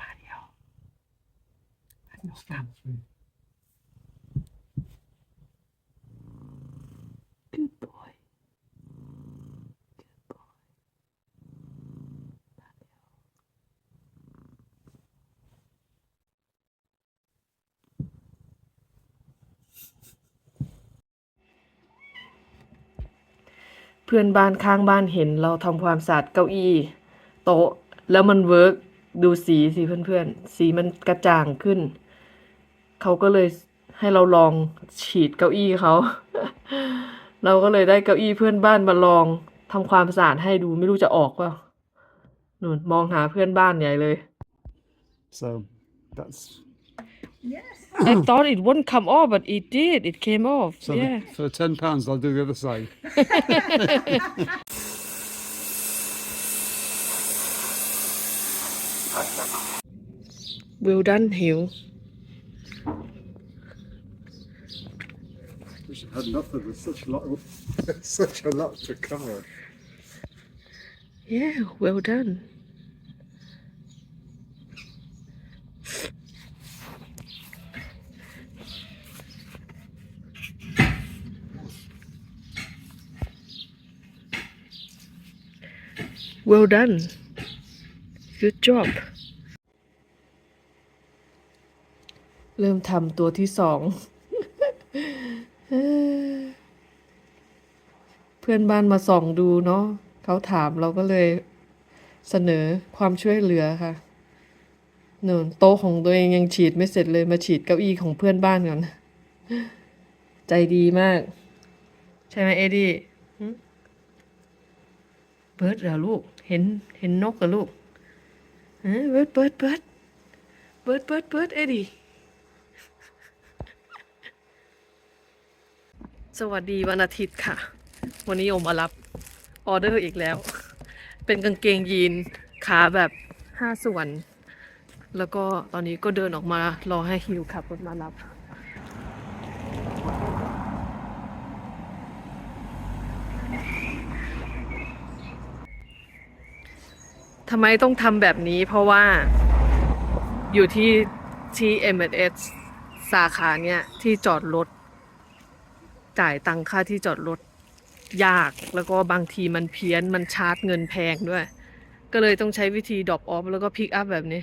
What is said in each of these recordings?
บาทเดียวบาทเดียวกลับ Good boy Good boy บาทเดียวเพื่อนบ้านข้างบ้านเห็นเราทำความสะอาดเก้าอี้ โต๊ะ แล้วมันเวิร์ก ดูสีสิเพื่อนๆ สีมันกระจ่างขึ้น เขาก็เลยให้เราลองฉีดเก้าอี้เขา เราก็เลยได้เก้าอี้เพื่อนบ้านมาลองทำความสะอาดให้ดูไม่รู้จะออกเปล่านู่นมองหาเพื่อนบ้านใหญ่เลย So that's I thought it wouldn't come off but it did it came off so the- yeah for ten pounds. I'll do the other side. Well done Hill Wish I had nothing. with such a lot. Of, such a lot to cover. yeah well done well done good job เริ่มทำตัวที่สอง เพื่อนบ้านมาส่องดูเนาะเขาถามเราก็เลยเสนอความช่วยเหลือค่ะหนึ่งโต๊ะของตัวเองยังฉีดไม่เสร็จเลยมาฉีดเก้าอี้ของเพื่อนบ้านก่อนใจดีมาก ใช่ไหมเอดี้เบิร์ดเหรอลูก เห็นเห็นนกเหรอลูกเบิร์ดเบิร์ดเบิร์ดเบิร์ดเบิร์ดเบิร์ดเอ็ดดี้ สวัสดีวันอาทิตย์ค่ะ วันนี้โอมมารับออเดอร์อีกแล้ว เป็นกางเกงยีนขาแบบห้าส่วน แล้วก็ตอนนี้ก็เดินออกมารอให้ฮิวขับรถมารับ ทำไมต้องทำแบบนี้เพราะว่าอยู่ที่ที่ M&S สาขาเนี่ยที่จอดรถ จ่ายตังค่าที่จอดรถยากแล้วก็บางทีมันเพี้ยนมันชาร์จเงินแพงด้วย ก็เลยต้องใช้วิธีดรอปออฟแล้วก็พิกอัพแบบนี้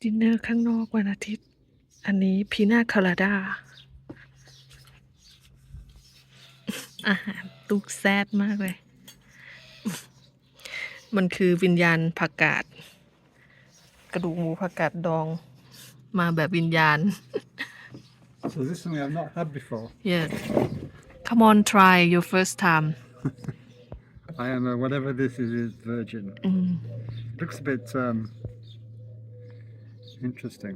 ดินเนอร์ข้างนอกวันอาทิตย์ อันนี้พีนาคาราดา อาหารตุกแซดมากเลย มันคือวิญญาณผักกาด กระดูกหมูผักกาดดอง มาแบบวิญญาณ So this is something I've not had before. yeah come on try your first time I am a, whatever this is is virgin. Looks a bit um, interesting.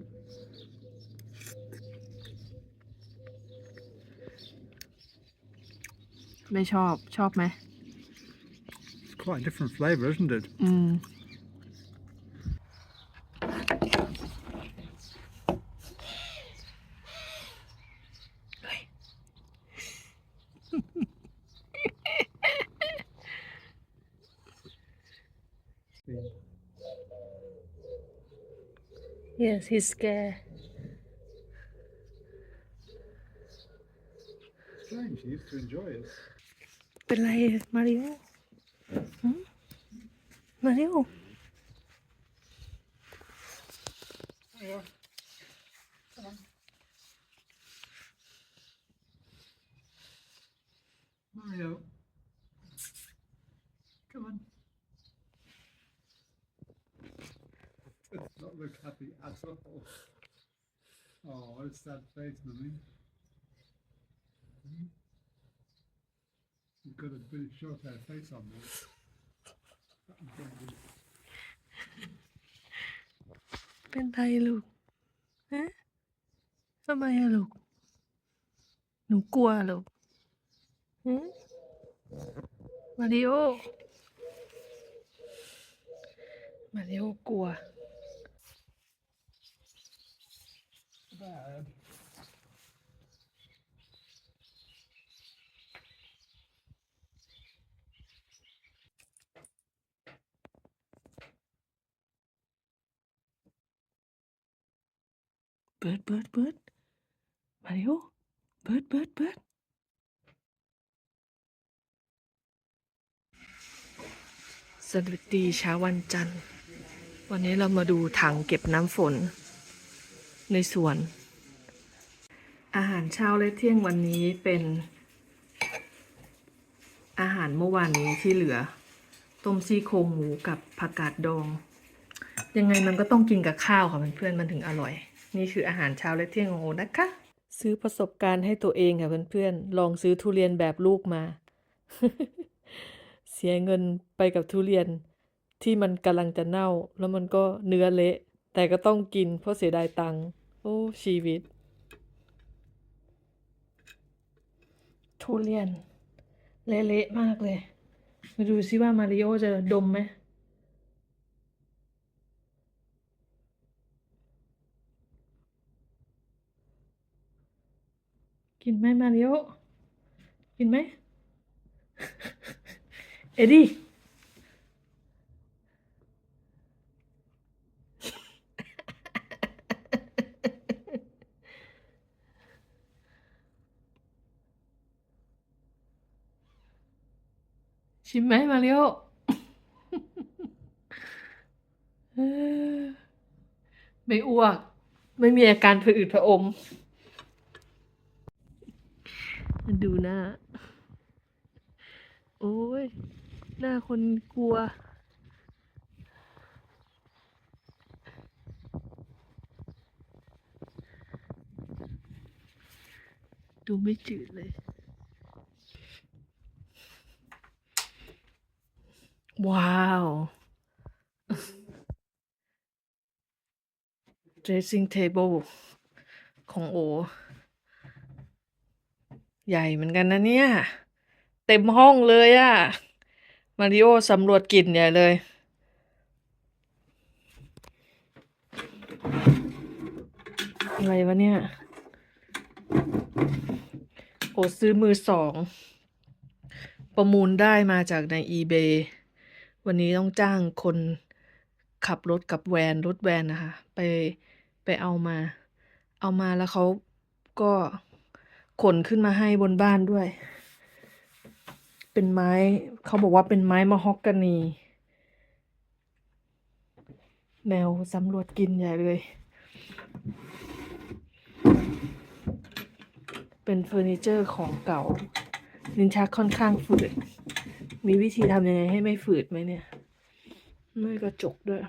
ไม่ชอบชอบไหม It's quite a different flavour, isn't it? อืม Yes, he's scared. Strange. He used to enjoy it. เป็นไรมาริโอหืมมาริโอ Yeah. Come on. Mario. not look happy at all. Oh, what a sad face, mummy. Hmm? You've got a bit of short hair face on there. That'd be good. เป็นไรลูก ฮะทำไมอะลูก หนูกลัวลูกฮะมาริโอ มาริโอกลัว bad. Bird, bird, bird. Mario? Bird, bird, bird. สวัสดีเช้าวันจันทร์ วันนี้เรามาดูถังเก็บน้ำฝน ในสวน อาหารเช้าและเที่ยงวันนี้เป็น อาหารเมื่อวานนี้ที่เหลือ ต้มซี่โครงหมูกับผักกาดดอง ยังไงมันก็ต้องกินกับข้าวค่ะเพื่อนๆมันถึงอร่อย นี่คืออาหารเช้าและเที่ยงของโอนะคะ ซื้อประสบการณ์ให้ตัวเองค่ะเพื่อนๆลองซื้อทุเรียนแบบลูกมา เสียเงินไปกับทุเรียนที่มันกำลังจะเน่า แล้วมันก็เนื้อเละ แต่ก็ต้องกินเพราะเสียดายตังค์โอ้ชีวิต ทุเรียน เละๆมากเลย มาดูซิว่ามาริโอจะดมไหมกินไหมมาริโอกินไหม เอ็ดดี้ ชิมไหมมาริโอไม่อ้วก ไม่มีอาการผะอืดผะอม ดูหน้า โอ้ย หน้าคนกลัว ดูไม่จืดเลย ว้าว dressing table ของโอ ใหญ่เหมือนกันนะเนี่ย เต็มห้องเลยอะมาริโอสำรวจกลิ่นใหญ่เลย อะไรวะเนี่ย โอซื้อมือสอง ประมูลได้มาจากใน eBay วันนี้ต้องจ้างคนขับรถกับแวนรถแวนนะคะ ไปไปเอามา เอามาแล้วเขาก็ขนขึ้นมาให้บนบ้านด้วย เป็นไม้เขาบอกว่าเป็นไม้มะฮอกกานี แมวสำรวจกินใหญ่เลย เป็นเฟอร์นิเจอร์ของเก่า ลินชักค่อนข้างฝืด มีวิธีทำยังไงให้ไม่ฝืดไหมเนี่ย ไม่กระจกด้วย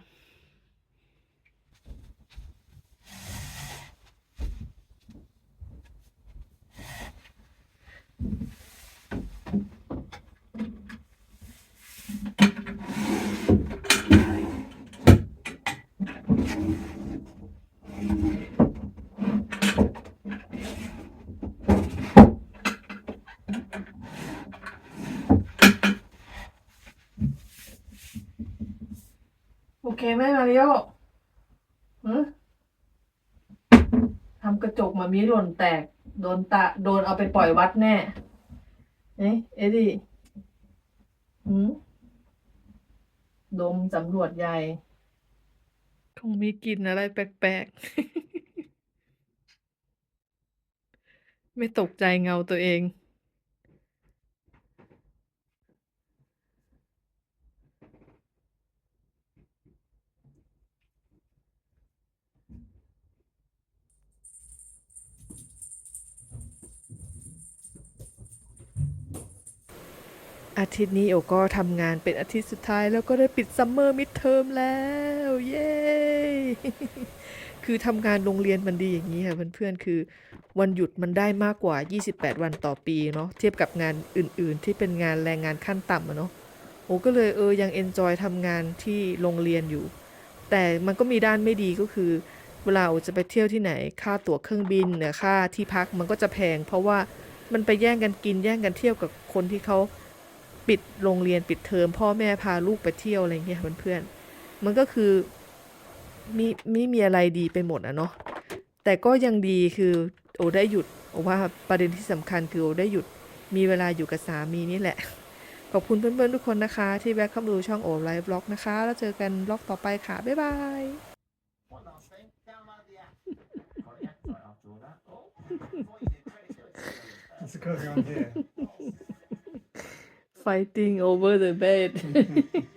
เคไหมมาริโอฮะทำกระจกมามีหล่นแตก โดนตาโดนเอาไปปล่อยวัดแน่เอ๊ะเอ็ดดี้หืมดมสำรวจใหญ่ คงมีกลิ่นอะไรแปลกๆ ไม่ตกใจเงาตัวเอง อาทิตย์นี้โอก็ทำงานเป็นอาทิตย์สุดท้ายแล้วก็ได้ปิดซัมเมอร์มิดเทอมแล้ว เย้ คือทำงานโรงเรียนมันดีอย่างนี้ค่ะเพื่อนๆ คือ วันหยุดมันได้มากกว่า 28 วันต่อปีเนาะเทียบกับงานอื่นๆ ที่เป็นงานแรงงานขั้นต่ำอะเนาะโอก็เลยเออยังเอนจอยทำงานที่โรงเรียนอยู่ แต่มันก็มีด้านไม่ดีก็คือ เวลาโอจะไปเที่ยวที่ไหน ค่าตั๋วเครื่องบินเนี่ยค่าที่พักมันก็จะแพง เพราะว่ามันไปแย่งกันกินแย่งกันเที่ยวกับคนที่เขา ปิดโรงเรียนปิดเทอมพ่อแม่พาลูกไปเที่ยวอะไรเงี้ยเพื่อนๆมันก็คือมีไม่มีอะไรดีไปหมดอะเนาะแต่ก็ยังดีคือโอได้หยุดโอว่าประเด็นที่สำคัญคือโอได้หยุดมีเวลาอยู่กับสามีนี่แหละ ขอบคุณเพื่อนๆทุกคนนะคะ ที่แวะเข้ามาดูช่องโอไลฟ์บล็อกนะคะ แล้วเจอกันบล็อกต่อไปค่ะ บ๊ายบาย fighting over the bed